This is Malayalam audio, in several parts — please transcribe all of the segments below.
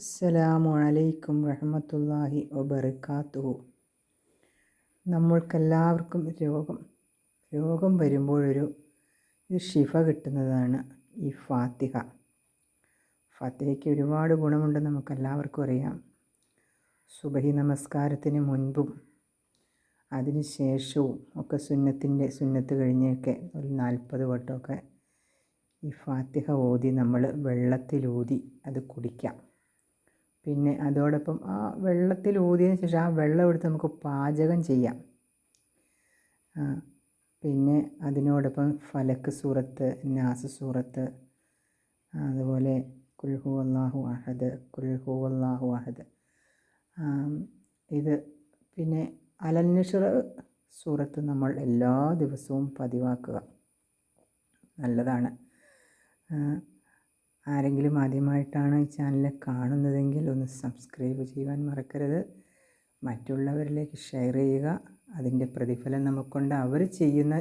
അസ്സലാമു അലൈക്കും റഹ്മത്തുള്ളാഹി വബർക്കാത്തുഹു നമ്മൾക്കെല്ലാവർക്കും രോഗം രോഗം വരുമ്പോഴൊരു ഷിഫ കിട്ടുന്നതാണ് ഈ ഫാത്തിഹ. ഫാത്തിഹയ്ക്ക് ഒരുപാട് ഗുണമുണ്ടെന്ന് നമുക്കെല്ലാവർക്കും അറിയാം. സുബഹി നമസ്കാരത്തിന് മുൻപും അതിന് ശേഷവും ഒക്കെ സുന്നത്തിന്റെ സുന്നത്ത് കഴിഞ്ഞൊക്കെ ഒരു നാൽപ്പത് വട്ടമൊക്കെ ഈ ഫാത്തിഹ ഓതി നമ്മൾ വെള്ളത്തിലൂതി അത് കുടിക്കാം. പിന്നെ അതോടൊപ്പം ആ വെള്ളത്തിൽ ഊതിയതിന് ശേഷം ആ വെള്ളം എടുത്ത് നമുക്ക് പാചകം ചെയ്യാം. പിന്നെ അതിനോടൊപ്പം ഫലക്ക് സൂറത്ത് നാസ് സൂറത്ത് അതുപോലെ കുൽഹു അള്ളാഹു അഹദ് കുൽഹു അള്ളാഹു അഹദ്. ഇത് പിന്നെ അലന്നിഷർ സൂറത്ത് നമ്മൾ എല്ലാ ദിവസവും പതിവാക്കുക. നല്ലതാണ്. ആരെങ്കിലും ആദ്യമായിട്ടാണ് ഈ ചാനൽ കാണുന്നതെങ്കിൽ ഒന്ന് സബ്സ്ക്രൈബ് ചെയ്യുവാൻ മറക്കരുത്. മറ്റുള്ളവരിലേക്ക് ഷെയർ ചെയ്യുക. അതിന്റെ പ്രതിഫലം നമുക്കുണ്ട്. അവർ ചെയ്യുന്ന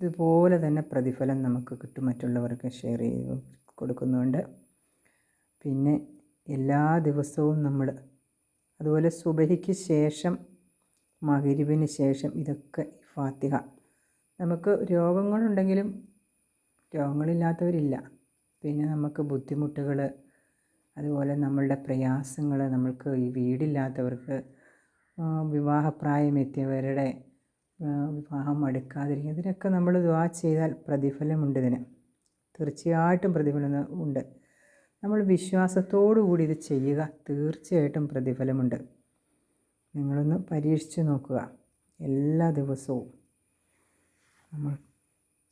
ഇതുപോലെ തന്നെ പ്രതിഫലം നമുക്ക് കിട്ടും. മറ്റുള്ളവർക്ക് ഷെയർ ചെയ്ത് കൊടുക്കുന്നുണ്ട്. പിന്നെ എല്ലാ ദിവസവും നമ്മൾ അതുപോലെ സുബഹിക്ക് ശേഷം മകരിവിന് ശേഷം ഇതൊക്കെ ഫാത്തിഹ. നമുക്ക് രോഗങ്ങളുണ്ടെങ്കിലും രോഗങ്ങളില്ലാത്തവരില്ല. പിന്നെ നമുക്ക് ബുദ്ധിമുട്ടുകൾ അതുപോലെ നമ്മളുടെ പ്രയാസങ്ങൾ നമ്മൾക്ക് ഈ വീടില്ലാത്തവർക്ക് വിവാഹപ്രായമെത്തിയവരുടെ വിവാഹം അടുക്കാതിരിക്കുക ഇതിനൊക്കെ നമ്മൾ ദ്വാ ചെയ്താൽ പ്രതിഫലമുണ്ട് ഇതിന്. തീർച്ചയായിട്ടും പ്രതിഫലം ഉണ്ട്. നമ്മൾ വിശ്വാസത്തോടു കൂടി ഇത് ചെയ്യുക തീർച്ചയായിട്ടും പ്രതിഫലമുണ്ട്. നിങ്ങളൊന്ന് പരീക്ഷിച്ച് നോക്കുക. എല്ലാ ദിവസവും. നമ്മൾ